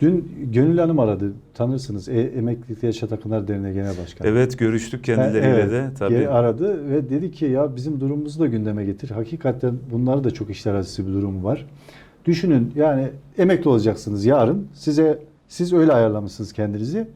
Dün Gönül Hanım aradı. Tanırsınız. E, Emeklilikte Yaşat Akınlar Derneği Genel Başkanı. Evet görüştük kendileriyle Evet, de tabii. Aradı ve dedi ki ya bizim durumumuzu da gündeme getir. Hakikaten bunları da çok işler acısı bir durum var. Düşünün yani emekli olacaksınız yarın. Size siz öyle ayarlamışsınız kendinizi.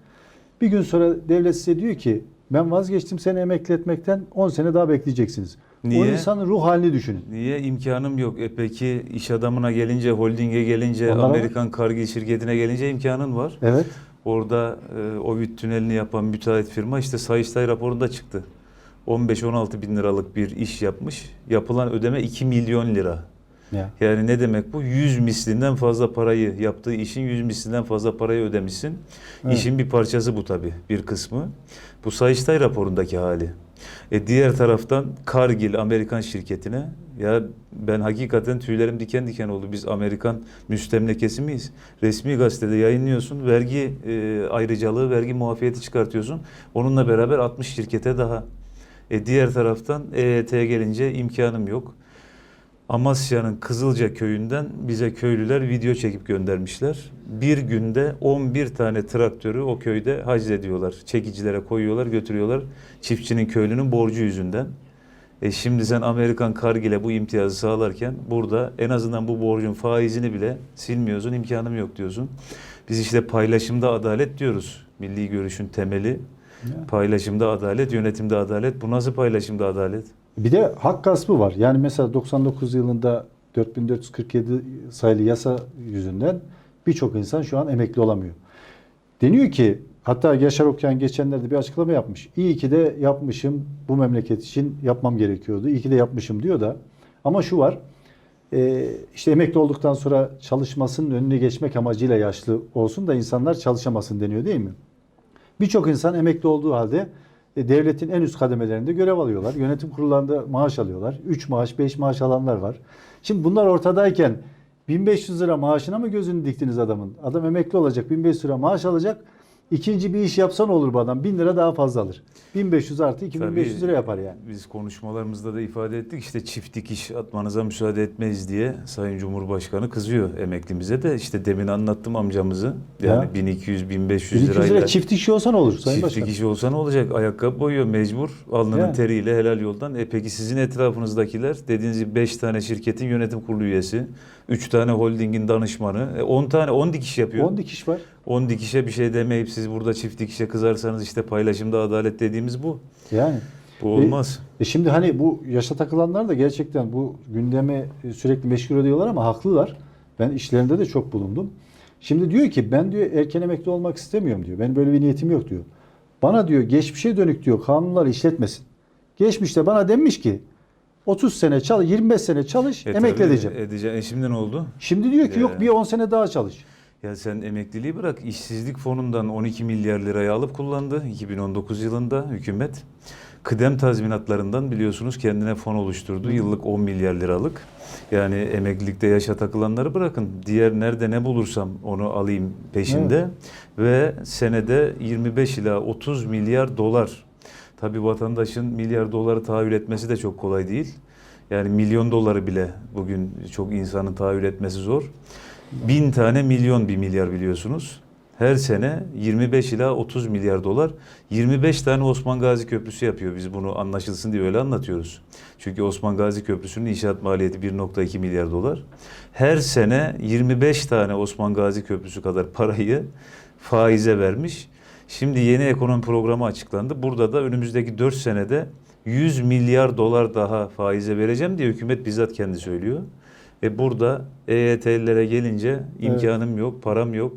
Bir gün sonra devlet size diyor ki ben vazgeçtim seni emekli etmekten 10 sene daha bekleyeceksiniz. O Niye? insanın ruh halini düşünün. Niye imkanım yok? E peki iş adamına gelince, holdinge gelince, Onlara Amerikan kargı şirketine gelince imkanın var. Evet. Orada e, Ovid tünelini yapan müteahhit firma işte Sayıştay raporunda çıktı. 15-16 bin liralık bir iş yapmış. Yapılan ödeme 2 milyon lira. Ya. Yani ne demek bu? 100 mislinden fazla parayı yaptığı işin 100 mislinden fazla parayı ödemişsin. Evet. İşin bir parçası bu tabii bir kısmı. Bu Sayıştay raporundaki hali. E diğer taraftan Cargill Amerikan şirketine ya ben hakikaten tüylerim diken diken oldu. Biz Amerikan müstemlekesi miyiz? Resmi gazetede yayınlıyorsun. Vergi e, ayrıcalığı, vergi muafiyeti çıkartıyorsun. Onunla beraber 60 şirkete daha. E diğer taraftan EYT gelince imkanım yok. Amasya'nın Kızılca köyünden bize köylüler video çekip göndermişler. Bir günde 11 tane traktörü o köyde haczediyorlar. Çekicilere koyuyorlar, götürüyorlar. Çiftçinin köylünün borcu yüzünden. E şimdi sen Amerikan Kargil'e bu imtiyazı sağlarken burada en azından bu borcun faizini bile silmiyorsun, imkanım yok diyorsun. Biz işte paylaşımda adalet diyoruz. Milli görüşün temeli. Paylaşımda adalet, yönetimde adalet. Bu nasıl paylaşımda adalet? Bir de hak gaspı var. Yani mesela 99 yılında 4447 sayılı yasa yüzünden birçok insan şu an emekli olamıyor. Deniyor ki hatta Yaşar Okyan geçenlerde bir açıklama yapmış. İyi ki de yapmışım bu memleket için yapmam gerekiyordu. İyi ki de yapmışım diyor da. Ama şu var. e, işte emekli olduktan sonra çalışmasının önüne geçmek amacıyla yaşlı olsun da insanlar çalışamasın deniyor değil mi? Birçok insan emekli olduğu halde e, devletin en üst kademelerinde görev alıyorlar. Yönetim kurullarında maaş alıyorlar. 3 maaş, 5 maaş alanlar var. Şimdi bunlar ortadayken 1500 lira maaşına mı gözünü diktiniz adamın? Adam emekli olacak, 1500 lira maaş alacak. İkinci bir iş yapsa ne olur bu adam? 1000 lira daha fazla alır. 1500 artı 2500 Tabii, lira yapar yani. Biz konuşmalarımızda da ifade ettik işte çift dikiş atmanıza müsaade etmeyiz diye Sayın Cumhurbaşkanı kızıyor emeklimize de işte demin anlattım amcamızı yani Ya. 1200 1500 1200 lirayla lira çift işi olsa ne olur Sayın çift Başkan? dikiş olsa ne olacak ayakkabı boyuyor mecbur alnının Yani. teriyle helal yoldan e peki sizin etrafınızdakiler dediğiniz gibi 5 tane şirketin yönetim kurulu üyesi 3 tane holdingin danışmanı e, 10 tane 10 dikiş yapıyor 10 dikiş var. 10 dikişe bir şey demeyip siz burada çift dikişe kızarsanız işte paylaşımda adalet dediğimiz bu. Yani. Bu olmaz. E şimdi hani bu yaşa takılanlar da gerçekten bu gündeme e, sürekli meşgul ediyorlar ama haklılar. Ben işlerinde de çok bulundum. Şimdi diyor ki ben diyor erken emekli olmak istemiyorum diyor. Benim böyle bir niyetim yok diyor. Bana diyor geçmişe dönük diyor kanunlar işletmesin. Geçmişte bana demiş ki 30 sene çalış, 25 sene çalış, E emekli edeceğim. Edeceğim. E şimdi ne oldu? Şimdi diyor ki yok Ya. bir 10 sene daha çalış. Ya sen emekliliği bırak. işsizlik fonundan 12 milyar lirayı alıp kullandı 2019 yılında hükümet. Kıdem tazminatlarından biliyorsunuz kendine fon oluşturdu. Yıllık 10 milyar liralık. Yani emeklilikte yaşa takılanları bırakın. Diğer nerede ne bulursam onu alayım peşinde. Ve senede 25 ila 30 milyar dolar. Tabii vatandaşın milyar doları tahayyül etmesi de çok kolay değil. Yani milyon doları bile bugün çok insanın tahayyül etmesi zor. Bin tane milyon bir milyar biliyorsunuz. Her sene 25 ila 30 milyar dolar. 25 tane Osman Gazi Köprüsü yapıyor. Biz bunu anlaşılsın diye öyle anlatıyoruz. Çünkü Osman Gazi Köprüsü'nün inşaat maliyeti 1.2 milyar dolar. Her sene 25 tane Osman Gazi Köprüsü kadar parayı faize vermiş. Şimdi yeni ekonomi programı açıklandı. Burada da önümüzdeki 4 senede 100 milyar dolar daha faize vereceğim diye hükümet bizzat kendi söylüyor. E burada EYT'lilere gelince imkanım yok, param yok.